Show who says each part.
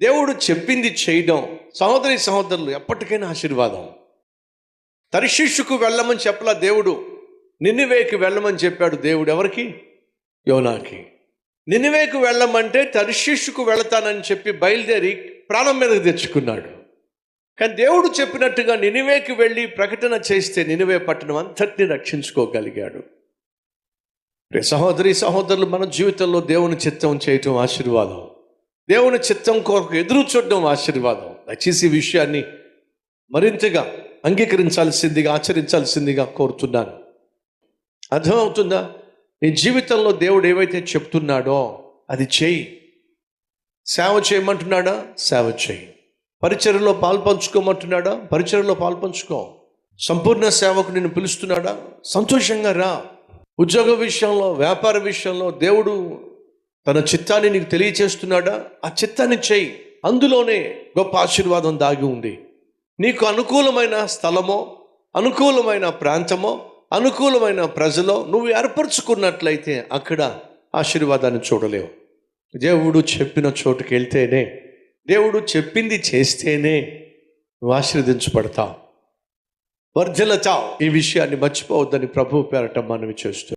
Speaker 1: దేవుడు చెప్పింది చేయడం సహోదరి సహోదరులు ఎప్పటికైనా ఆశీర్వాదం. తరిశిష్యుకు వెళ్ళమని చెప్పలా దేవుడు నిన్నువేకి వెళ్ళమని చెప్పాడు దేవుడు ఎవరికి? యోనాకి. నిన్నువేకు వెళ్ళమంటే తరిశిష్యుకు వెళతానని చెప్పి బయలుదేరి ప్రాణం మీదకి తెచ్చుకున్నాడు. కానీ దేవుడు చెప్పినట్టుగా నినివేకి వెళ్ళి ప్రకటన చేస్తే నినివే పట్టణం అంతటిని రక్షించుకోగలిగాడు. సహోదరి సహోదరులు మన జీవితంలో దేవుని చిత్తం చేయటం ఆశీర్వాదం. దేవుని చిత్తం కొరకు ఎదురు చూడడం ఆశీర్వాదం. దయచేసి ఈ విషయాన్ని మరింతగా అంగీకరించాల్సిందిగా ఆచరించాల్సిందిగా కోరుతున్నాను. అర్థమవుతుందా? నీ జీవితంలో దేవుడు ఏవైతే చెప్తున్నాడో అది చేయి. సేవ చేయమంటున్నాడా? సేవ చేయి. పరిచర్యలో పాల్పంచుకోమంటున్నాడా? పరిచర్యలో పాల్పంచుకో. సంపూర్ణ సేవకు నిన్ను పిలుస్తున్నాడా? సంతోషంగా రా. ఉద్యోగ విషయంలో వ్యాపార విషయంలో దేవుడు తన చిత్తాన్ని నీకు తెలియచేస్తున్నాడా? ఆ చిత్తాన్ని చేయి. అందులోనే గొప్ప ఆశీర్వాదం దాగి ఉంది. నీకు అనుకూలమైన స్థలమో అనుకూలమైన ప్రాంతమో అనుకూలమైన ప్రజలో నువ్వు ఏర్పరచుకున్నట్లయితే అక్కడ ఆశీర్వాదాన్ని చూడలేవు. దేవుడు చెప్పిన చోటుకి వెళ్తేనే దేవుడు చెప్పింది చేస్తేనే నువ్వు ఆశీర్వదించబడతావు. వర్ధలతావు ఈ విషయాన్ని మర్చిపోవద్దని ప్రభు పేరట మనవి చేస్తూ